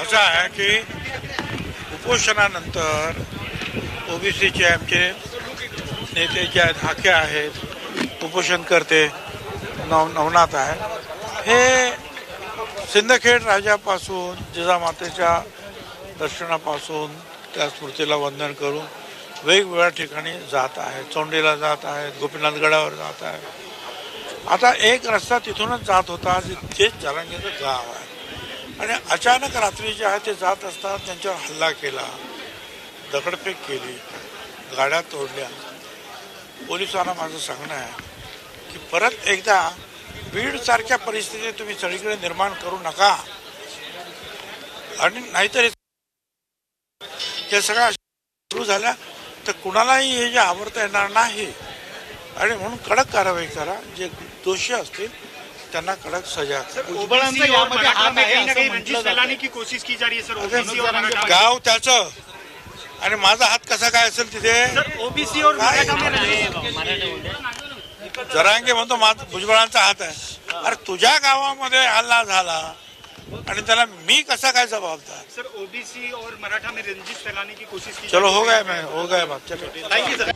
असं आहे की उपोषणानंतर ओबीसीचे आमचे नेते जे आहेत हाके आहेत उपोषणकर्ते नव नवनाथ आहे. हे सिंदखेड राजापासून जिजामातेच्या दर्शनापासून त्या स्मृतीला वंदन करून वेगवेगळ्या ठिकाणी जात आहेत चौंडीला जात आहेत गोपीनाथगडावर जात आहेत. आता एक रस्ता तिथूनच जात होता तेच जरांगेचं गाव आहे. आणि अचानक रात्री जे आहे ते जात असताना त्यांच्यावर हल्ला केला दगडफेक केली गाड्या तोडल्या. पोलिसांना माझं सांगणं आहे की परत एकदा बीडसारख्या परिस्थिती तुम्ही सगळीकडे निर्माण करू नका. आणि नाहीतर हे- हे सगळ्या सुरू झाल्या तर कुणालाही हे जे आवडता येणार नाही. आणि म्हणून कडक कारवाई करा. जे दोषी असतील त्यांना कडक सजा. कोशिश की जा रही है सर गाव त्याचं. आणि माझा हात कसा काय असेल तिथे? सर ओबीसी जरांगे म्हणतो माझा भुजबळांचा हात आहे. अरे तुझ्या गावामध्ये हल्ला झाला आणि त्याला मी कसा काय जबाबदार सर ओबीसी और मराठा में रंजिश फैलाने की कोशिश की चलो हो। गया मैं हो गया बात चलो. Thank you sir